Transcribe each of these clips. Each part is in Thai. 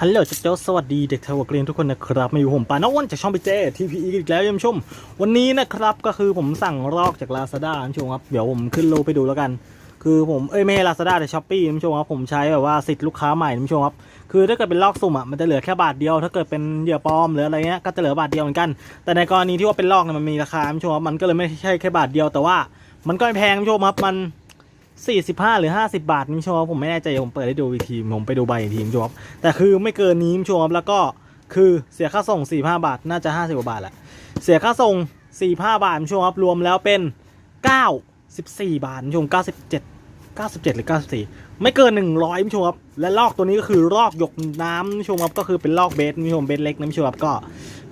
ฮัลโหลจักเจ้าสวัสดีเด็กไทวกรีนทุกคนนะครับ มาอยู่ผมปาโนวันจากช่องพีเจทีพีอีกแล้วยมชม วันนี้นะครับก็คือผมสั่งลอกจากลาซาด้าชมครับ เดี๋ยวผมขึ้นโลไปดูแล้วกัน คือผมเอ้ยไม่ใช่ลาซาด้าแต่ช้อปปี้คุณผู้ชมครับผมใช้แบบว่าสิทธิ์ลูกค้าใหม่คุณผู้ชมครับคือถ้าเกิดเป็นลอกสุ่มอะมันจะเหลือแค่บาทเดียว ถ้าเกิดเป็นเหยื่อปลอมหรืออะไรเงี้ยก็จะเหลือบาทเดียวเหมือนกัน แต่ในกรณีที่ว่าเป็นลอกเนี่ยมันมีราคาคุณผู้ชมครับมันก็เลยไม่ใช่แค่บาทเดียวแต่ว่า มันก็ไม่แพงคุณผู้ชมครับมัน 45 หรือ 50 บาทนี่ชมครับผมไม่แน่ใจผมเปิดให้ดูอีกทีผมไปดูใบอีกทีชมครับแต่คือไม่เกินนี้ชมครับแล้วก็คือเสียค่าส่ง 45 บาทน่าจะ 50กว่าบาทแหละเสียค่าส่ง 45 บาทชมครับรวมแล้วเป็น 94 บาทมิชม97 97 หรือ 94 ไม่เกิน 100ชมครับและลอกตัวนี้ก็คือลอกหยกน้ำชมครับก็คือเป็นลอกเบสมิชมเบสเล็กนะชมครับก็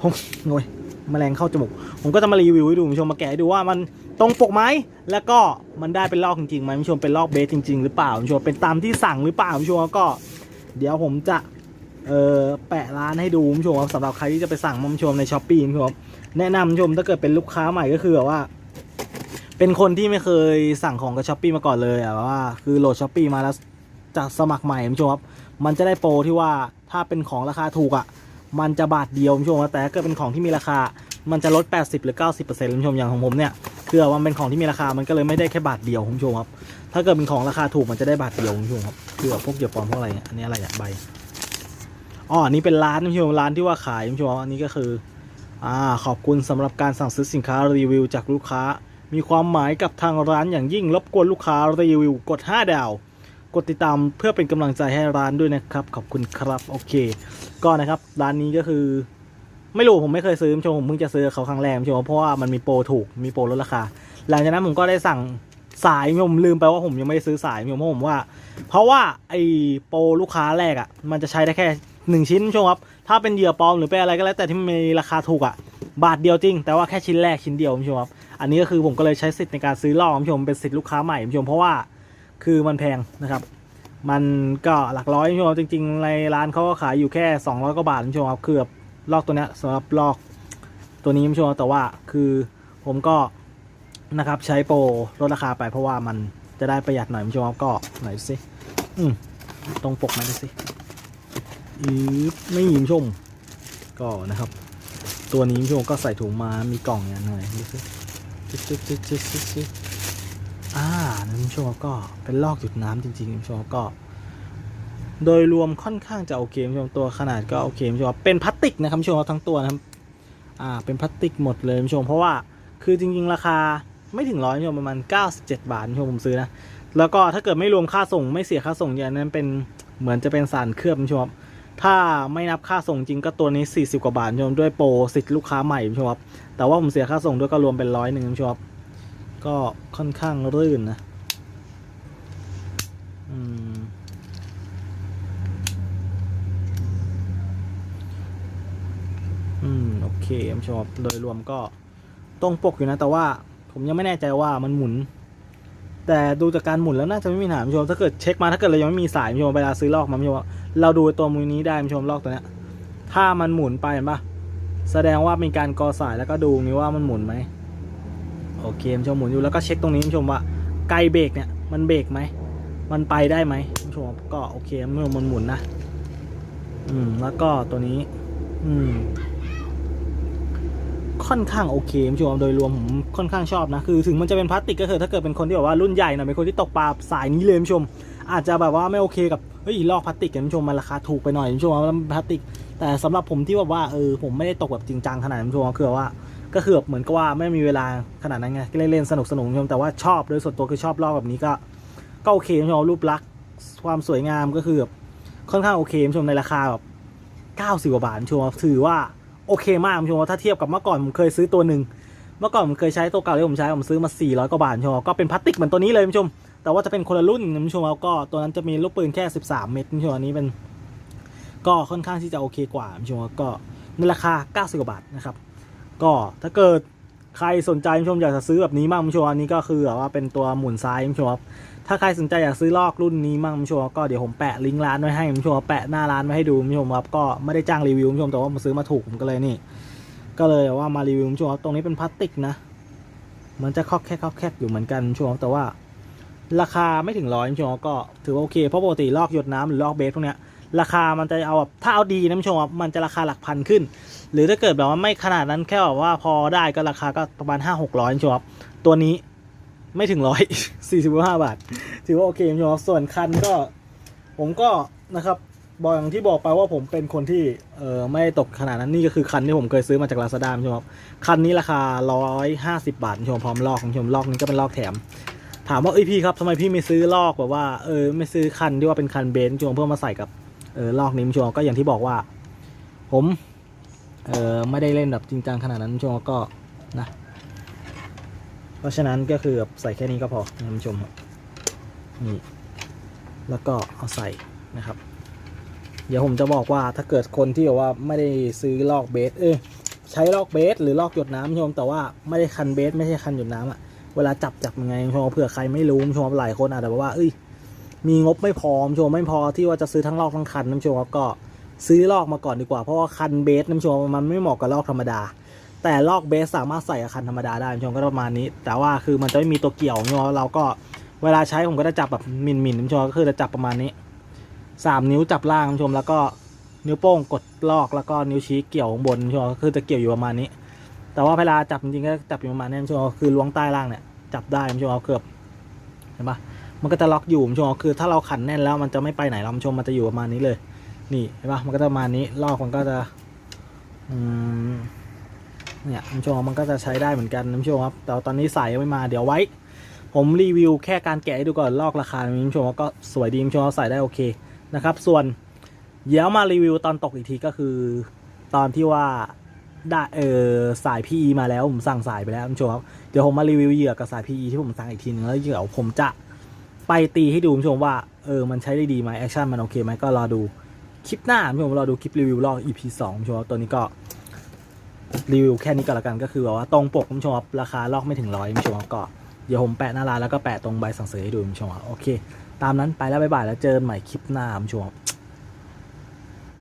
ผมโอ้ยแมลงเข้าจมูก ผมก็จะมารีวิวให้ดูคุณผู้ชมมาแกะให้ดูว่ามัน ตรงปกไหมแล้วก็มันได้เป็นลอกจริงๆไหมผู้ชมเป็นลอกเบสจริง ๆ หรือเปล่าผู้ชมเป็นตามที่สั่งหรือเปล่าผู้ชมก็ เดี๋ยวผมจะเออแปะร้านให้ดูผู้ชมครับสำหรับใครที่จะไปสั่งผู้ชมในช้อปปี้ผู้ชมแนะนำผู้ชมถ้าเกิดเป็นลูกค้าใหม่ก็คือแบบว่า เป็นคนที่ไม่เคยสั่งของกับช้อปปี้มาก่อนเลยอะแบบว่า คือโหลดช้อปปี้มาแล้วจะสมัครใหม่ผู้ชมครับมันจะได้โปรที่ว่าถ้าเป็นของราคาถูกอะมันจะบาทเดียวผู้ชมแต่ถ้าเกิดเป็นของที่มีราคา มันจะลด 80 หรือ 90%คุณผู้ชมอย่างของผมเนี่ยคือว่ามันเป็นของที่มีราคามันก็เลยไม่ได้แค่บาทเดียวคุณผู้ชมครับถ้าเกิดเป็นของราคาถูกมันจะได้บาทเดียวคุณผู้ชมครับคือแบบพวกเหยื่อปลอมพวกอะไรเนี่ยอันนี้อะไรอะใบอ๋ออันนี้เป็นร้านคุณผู้ชมร้านที่ว่าขายคุณผู้ชมอันนี้ก็คืออ่าขอบคุณสำหรับการสั่งซื้อสินค้ารีวิวจากลูกค้า มีความหมายกับทางร้านอย่างยิ่งรบกวนลูกค้ารีวิวกด 5 ดาวกดติดตามเพื่อเป็นกำลังใจให้ร้านด้วยนะครับ ขอบคุณครับ โอเค ก็นะครับ ร้านนี้ก็คือ ไม่รู้ผมไม่เคยซื้อชมผมเพิ่งจะซื้อเขาครั้งแรกชมเพราะว่ามันมีโปรถูกมีโปรลดราคา หลังจากนั้นผมก็ได้สั่งสายผมลืมไปว่าผมยังไม่ได้ซื้อสายผมเพราะผมว่า เพราะว่าไอ้โปรลูกค้าแรกอะ มันจะใช้ได้แค่หนึ่งชิ้นชมครับ ถ้าเป็นเหยื่อปลอมหรือเป็นอะไรก็แล้วแต่ที่มันมีราคาถูกอะ บาทเดียวจริง แต่ว่าแค่ชิ้นแรกชิ้นเดียวชมครับอันนี้ก็คือผมก็เลยใช้สิทธิ์ในการซื้อลอกคุณผู้ชมเป็นสิทธิ์ลูกค้าใหม่ชมเพราะว่าคือมันแพงนะครับมันก็หลักร้อยชมจริงๆในร้านเขาก็ขายอยู่แค่200กว่าบาทชมครับคือบ ลอกตัวเนี้ยสำหรับลอกตัวนี้คุณผู้ชมแต่ว่าคือผมก็นะครับใช้โปรลดราคาไปเพราะว่ามันจะได้ประหยัดหน่อยคุณผู้ชมครับก็ไหนอยสิอืมตรงปกมาดูสิอือไม่มีคุณผู้ชม ก็นะครับ ตัวนี้ชมก็ใส่ถุงมามีกล่องเนี่ยหน่อยดูสิจิ๊ดจิ๊ดจิ๊ดจิ๊ดจิ๊ดอ่านะคุณผู้ชมก็เป็นลอกหยุดน้ำจริงๆคุณผู้ชมก็ โดยรวมค่อนข้างจะโอเคคุณผู้ชมตัวขนาดก็โอเคคุณผู้ชมเป็นพลาสติกนะครับคุณผู้ชมทั้งตัวนะครับอ่าเป็นพลาสติกหมดเลยคุณผู้ชมเพราะว่าคือจริง ๆ ราคาไม่ถึงร้อยคุณผู้ชมประมาณ 97 บาทคุณผู้ชมผมซื้อนะแล้วก็ถ้าเกิดไม่รวมค่าส่งไม่เสียค่าส่งอย่างนั้นเป็นเหมือนจะเป็นสารเคลือบคุณผู้ชมถ้าไม่นับค่าส่งจริงก็ตัวนี้ 40 กว่าบาทคุณผู้ชมด้วยโปรสิทธิ์ลูกค้าใหม่คุณผู้ชมแต่ว่าผมเสียค่าส่งด้วยก็รวมเป็นร้อยหนึ่งคุณผู้ชมก็ค่อนข้างรื่นนะอืม อืมโอเคผมชอบโดยรวมก็ตรงปกอยู่นะ แต่ว่าผมยังไม่แน่ใจว่ามันหมุน แต่ดูจากการหมุนแล้วน่าจะไม่มีปัญหาคุณผู้ชมถ้าเกิดเช็คมาถ้าเกิดเรายังไม่มีสายคุณผู้ชมเวลาซื้อลอกมาคุณผู้ชมเราดูตัวมือนี้ได้คุณผู้ชมลอกตัวเนี้ยถ้ามันหมุนไปเห็นปะแสดงว่ามีการกอสายแล้วก็ดูนี้ว่ามันหมุนไหมโอเคคุณผู้ชมหมุนอยู่แล้วก็เช็คตรงนี้คุณผู้ชมว่าไกลเบรกเนี่ยมันเบรกไหมมันไปได้ไหมคุณผู้ชมก็โอเคมันหมุนนะ อืมแล้วก็ตัวนี้ อืม ค่อนข้างโอเคคุณผู้ชมโดยรวมผมค่อนข้างชอบนะคือถึงมันจะเป็นพลาสติกก็เถอะถ้าเกิดเป็นคนที่แบบว่ารุ่นใหญ่หน่อยเป็นคนที่ตกปลาสายนี้เลยคุณผู้ชม อาจจะแบบว่าไม่โอเคกับเฮ้ยลอกพลาสติกกันคุณผู้ชมมันราคาถูกไปหน่อยคุณผู้ชมว่ามันพลาสติก แต่สำหรับผมที่แบบว่าเออผมไม่ได้ตกแบบจริงจังขนาดนั้นคุณผู้ชมคือว่าก็คือบเหมือนกับว่าไม่มีเวลาขนาดนั้นไงเล่นเล่นสนุกสนุกคุณชมแต่ว่าชอบโดยส่วนตัวคือชอบลอกแบบนี้ก็ก็โอเคคุณชมรูปลักษณ์ความสวยงามก็คือแบบค่อนข้างโอเคคุณชมในราคาแบบเก้าสิบกว่าบาทคุณชมถือว่า โอเคมากคุณผู้ชมถ้าเทียบกับเมื่อก่อนผมเคยซื้อตัวหนึ่งเมื่อก่อนผมเคยใช้ตัวเก่าที่ผมใช้ผมซื้อมา 400 กว่าบาทคุณผู้ชมก็เป็นพลาสติกเหมือนตัวนี้เลยคุณผู้ชม แต่ว่าจะเป็นคนละรุ่นคุณผู้ชมแล้วก็ตัวนั้นจะมีลูกปืนแค่ 13 เม็ดคุณผู้ชมอันนี้เป็น ก็ค่อนข้างที่จะโอเคกว่าคุณผู้ชมก็ในราคา 90 กว่าบาทนะครับ ก็ถ้าเกิด ใครสนใจผู้ชมอยากจะซื้อแบบนี้มั่งผู้ชมอันนี้ก็คือแบบว่าเป็นตัวหมุนซ้ายผู้ชมครับถ้าใครสนใจอยากซื้อลอกรุ่นนี้มั่งผู้ชมก็เดี๋ยวผมแปะลิงก์ร้านไว้ให้ผู้ชมแปะหน้าร้านไว้ให้ดูผู้ชมครับก็ไม่ได้จ้างรีวิวผู้ชมแต่ว่าผมซื้อมาถูกผมก็เลยนี่ ก็เลยว่ามารีวิวผู้ชมครับตรงนี้เป็นพลาสติกนะมันจะคอกแคกคอกแคกอยู่เหมือนกันผู้ชมครับแต่ว่า ราคาไม่ถึงร้อยผู้ชมก็ถือว่าโอเคเพราะปกติลอกหยดน้ำหรือลอกเบสพวกเนี้ย ราคามันจะเอาแบบถ้าเอาดีนะผู้ชมครับมันจะราคาหลักพันขึ้น หรือถ้าเกิดแบบว่าไม่ขนาดนั้นแค่แบบว่าพอได้ก็ราคาก็ประมาณห้าหกร้อยผู้ชมครับตัวนี้ไม่ถึงร้อยสี่สิบห้าบาท ถือว่าโอเคผู้ชมครับส่วนคันก็ ผมก็นะครับบอกอย่างที่บอกไปว่าผมเป็นคนที่เออไม่ตกขนาดนั้นนี่ก็คือคันที่ผมเคยซื้อมาจากลาซาด้าผู้ชมครับคันนี้ราคาร้อยห้าสิบาทผู้ชมพร้อมลอกผู้ชมลอกนี้ก็เป็นลอกแถมถามว่าเอ้ยพี่ครับทำไมพี่ไม่ซื้อลอกแบบว่าเออไม่ซื้อคันที่ว่าเป็นคันเบนซ์ผู้ชมเพื่อมาใส่กับ เออลอกนี้ผู้ชมก็อย่างที่บอกว่า ผมเออไม่ได้เล่นแบบจริงจังขนาดนั้นผู้ชมก็นะ เพราะฉะนั้นก็คือแบบใส่แค่นี้ก็พอนะผู้ชมครับนี่แล้วก็เอาใส่นะครับ เดี๋ยวผมจะบอกว่าถ้าเกิดคนที่แบบว่าไม่ได้ซื้อลอกเบสเออใช้ลอกเบสหรือลอกหยดน้ำชม แต่ว่าไม่ได้คันเบสไม่ใช่คันหยดน้ำอะเวลาจับจับยังไงชมเผื่อใครไม่รู้ชมหลายคนอาจจะบอกว่าเอ้ย มีงบไม่พอคุณผู้ชมไม่พอที่ว่าจะซื้อทั้งลอกทั้งคันคุณผู้ชมก็ซื้อลอกมาก่อนดีกว่าเพราะว่าคันเบสคุณผู้ชมมันไม่เหมาะกับลอกธรรมดา แต่ลอกเบสสามารถใส่กับคันธรรมดาได้คุณผู้ชมก็ประมาณนี้ แต่ว่าคือมันจะไม่มีตัวเกี่ยวคุณผู้ชมเราก็เวลาใช้ผมก็จะจับแบบมินมินๆคุณผู้ชมก็คือจะจับประมาณนี้สามนิ้วจับล่างคุณผู้ชมแล้วก็นิ้วโป้งกดลอกแล้วก็นิ้วชี้เกี่ยวข้างบนคุณผู้ชมก็คือจะเกี่ยวอยู่ประมาณนี้ แต่ว่าเวลาจับจริงๆก็จับอยู่ประมาณนี้คุณผู้ชมก็คือล้วงใต้ล่างเนี่ยจับได้คุณผู้ชมเอาเกือบเห็นปะ มันก็จะล็อกอยู่คุณผู้ชมคือถ้าเราขันแน่นแล้วมันจะไม่ไปไหนเราคุณผู้ชมมันจะอยู่ประมาณนี้เลย นี่เห็นปะมันก็จะประมาณนี้ลอกมันก็จะอืมเนี่ยคุณผู้ชมมันก็จะใช้ได้เหมือนกันคุณผู้ชมครับ แต่ตอนนี้สายไม่มาเดี๋ยวไว้ ผมรีวิวแค่การแกะให้ดูก่อนลอกราคาคุณผู้ชมก็สวยดีคุณผู้ชมใส่ได้โอเคนะครับ ส่วนเดี๋ยวมารีวิวตอนตกอีกทีก็คือ ตอนที่ว่าได้เออสาย PE มาแล้วผมสั่งสายไปแล้วคุณผู้ชมครับเดี๋ยวผมมารีวิวเหยื่อกับสาย PE ที่ผมสั่งอีกทีหนึงแล้วเดี๋ยวผมจะ ไปตีให้ดูคุณผู้ชมว่าเออมันใช้ได้ดีไหมแอคชั่นมันโอเคไหมก็รอดูคลิปหน้าคุณผู้ชมรอดูคลิปรีวิวลอก EP 2คุณผู้ชมตัวนี้ก็รีวิวแค่นี้ก็แล้วกันก็คือแบบว่าตรงปกคุณผู้ชมครับราคาลอกไม่ถึงร้อยคุณผู้ชมครับก็เดี๋ยวผมแปะหน้าร้านแล้วก็แปะตรงใบสั่งซื้อให้ดูคุณผู้ชมครับโอเค ตามนั้นไปแล้วบ๊ายบายแล้วเจอกันใหม่คลิปหน้าคุณผู้ชมครับ